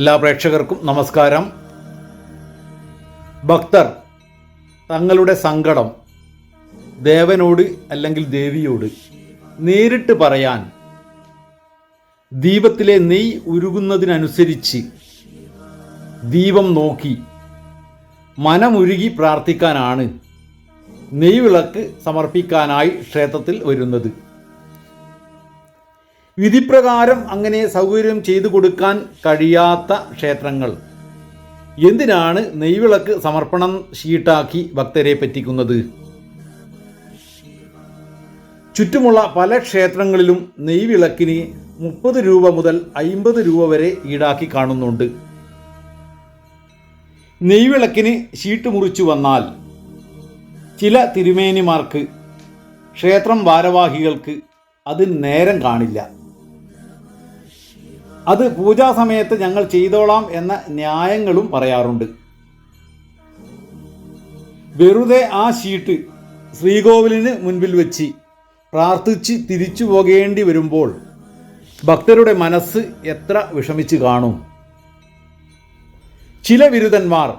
എല്ലാ പ്രേക്ഷകർക്കും നമസ്കാരം. ഭക്തർ തങ്ങളുടെ സങ്കടം ദേവനോട് അല്ലെങ്കിൽ ദേവിയോട് നേരിട്ട് പറയാൻ ദീപത്തിലെ നെയ് ഉരുകുന്നതിനനുസരിച്ച് ദീപം നോക്കി മനമുരുകി പ്രാർത്ഥിക്കാനാണ് നെയ്വിളക്ക് സമർപ്പിക്കാനായി ക്ഷേത്രത്തിൽ വരുന്നത്. വിധിപ്രകാരം അങ്ങനെ സൗകര്യം ചെയ്തു കൊടുക്കാൻ കഴിയാത്ത ക്ഷേത്രങ്ങൾ. എന്തിനാണ് നെയ്വിളക്ക് സമർപ്പണം ഷീട്ടാക്കി ഭക്തരെ പറ്റിക്കുന്നത്? ചുറ്റുമുള്ള പല ക്ഷേത്രങ്ങളിലും നെയ്വിളക്കിന് മുപ്പത് രൂപ മുതൽ അയിമ്പത് രൂപ വരെ ഈടാക്കി കാണുന്നുണ്ട്. നെയ്വിളക്കിന് ഷീട്ട് മുറിച്ചു വന്നാൽ ചില തിരുമേനിമാർക്ക് ക്ഷേത്രം ഭാരവാഹികൾക്ക് അത് നേരം കാണില്ല. അത് പൂജാ സമയത്ത് ഞങ്ങൾ ചെയ്തോളാം എന്ന ന്യായങ്ങളും പറയാറുണ്ട്. വെറുതെ ആ ഷീട്ട് ശ്രീകോവിലിന് മുൻപിൽ വെച്ച് പ്രാർത്ഥിച്ച് തിരിച്ചു പോകേണ്ടി വരുമ്പോൾ ഭക്തരുടെ മനസ്സ് എത്ര വിഷമിച്ച് കാണും. ചില ബിരുദന്മാർ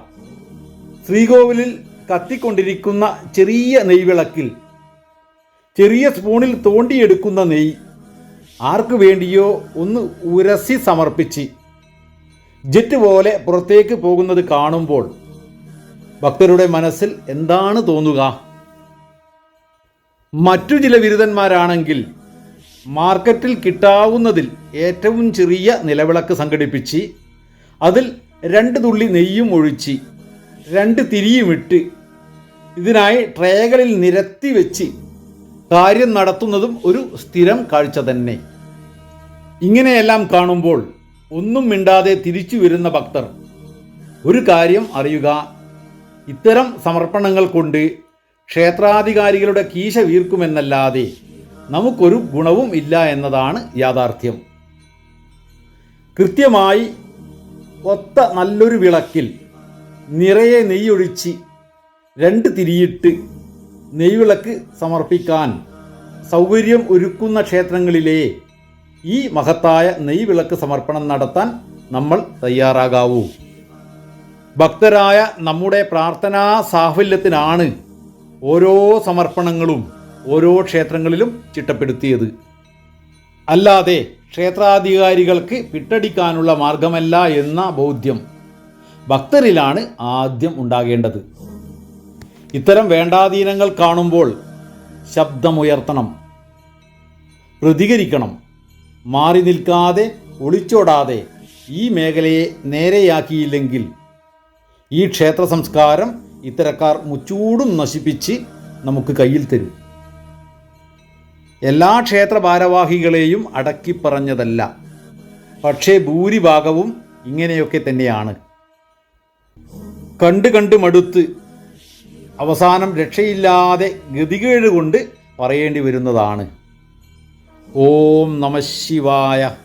ശ്രീകോവിലിൽ കത്തിക്കൊണ്ടിരിക്കുന്ന ചെറിയ നെയ്വിളക്കിൽ ചെറിയ സ്പൂണിൽ തോണ്ടിയെടുക്കുന്ന നെയ്യ് ആർക്കു വേണ്ടിയോ ഒന്ന് ഉരസി സമർപ്പിച്ച്. ജെറ്റ് പോലെ പുറത്തേക്ക് പോകുന്നത് കാണുമ്പോൾ ഭക്തരുടെ മനസ്സിൽ എന്താണ് തോന്നുക? മറ്റു ചില ബിരുദന്മാരാണെങ്കിൽ മാർക്കറ്റിൽ കിട്ടാവുന്നതിൽ ഏറ്റവും ചെറിയ നിലവിളക്ക് സംഘടിപ്പിച്ച് അതിൽ രണ്ട് തുള്ളി നെയ്യും ഒഴിച്ച് രണ്ട് തിരിയുമിട്ട് ഇതിനായി ട്രേകളിൽ നിരത്തി വെച്ച് കാര്യം നടത്തുന്നതും ഒരു സ്ഥിരം കാഴ്ച തന്നെ. ഇങ്ങനെയെല്ലാം കാണുമ്പോൾ ഒന്നും മിണ്ടാതെ തിരിച്ചു വരുന്ന ഭക്തർ. ഒരു കാര്യം അറിയുക ഇത്തരം സമർപ്പണങ്ങൾ കൊണ്ട് ക്ഷേത്രാധികാരികളുടെ കീശ വീർക്കുമെന്നല്ലാതെ നമുക്കൊരു ഗുണവും ഇല്ല എന്നതാണ് യാഥാർത്ഥ്യം. കൃത്യമായി ഒത്ത നല്ലൊരു വിളക്കിൽ നിറയെ നെയ്യൊഴിച്ച് രണ്ട് തിരിയിട്ട് നെയ്വിളക്ക് സമർപ്പിക്കാൻ സൗകര്യം ഒരുക്കുന്ന ക്ഷേത്രങ്ങളിലെ ഈ മഹത്തായ നെയ്വിളക്ക് സമർപ്പണം നടത്താൻ നമ്മൾ തയ്യാറാകാവൂ. ഭക്തരായ നമ്മുടെ പ്രാർത്ഥനാ സാഫല്യത്തിനാണ് ഓരോ സമർപ്പണങ്ങളും ഓരോ ക്ഷേത്രങ്ങളിലും ചിട്ടപ്പെടുത്തിയത്. അല്ലാതെ ക്ഷേത്രാധികാരികൾക്ക് പിട്ടടിക്കാനുള്ള മാർഗമല്ല എന്ന ബോധ്യം ഭക്തരിലാണ് ആദ്യം ഉണ്ടാകേണ്ടത്. ഇത്തരം വേണ്ടാധീനങ്ങൾ കാണുമ്പോൾ ശബ്ദമുയർത്തണം പ്രതികരിക്കണം മാറി നിൽക്കാതെ ഒളിച്ചോടാതെ ഈ മേഖലയെ നേരെയാക്കിയില്ലെങ്കിൽ ഈ ക്ഷേത്ര സംസ്കാരം ഇത്തരക്കാർ മുച്ചൂടും നശിപ്പിച്ച് നമുക്ക് കയ്യിൽ തരും. എല്ലാ ക്ഷേത്ര ഭാരവാഹികളെയും അടക്കിപ്പറഞ്ഞതല്ല. പക്ഷേ ഭൂരിഭാഗവും ഇങ്ങനെയൊക്കെ തന്നെയാണ്. കണ്ട് കണ്ട് മടുത്ത് അവസാനം രക്ഷയില്ലാതെ ഗതികേട് കൊണ്ട് പറയേണ്ടി വരുന്നതാണ്. ഓം നമ ശിവായ.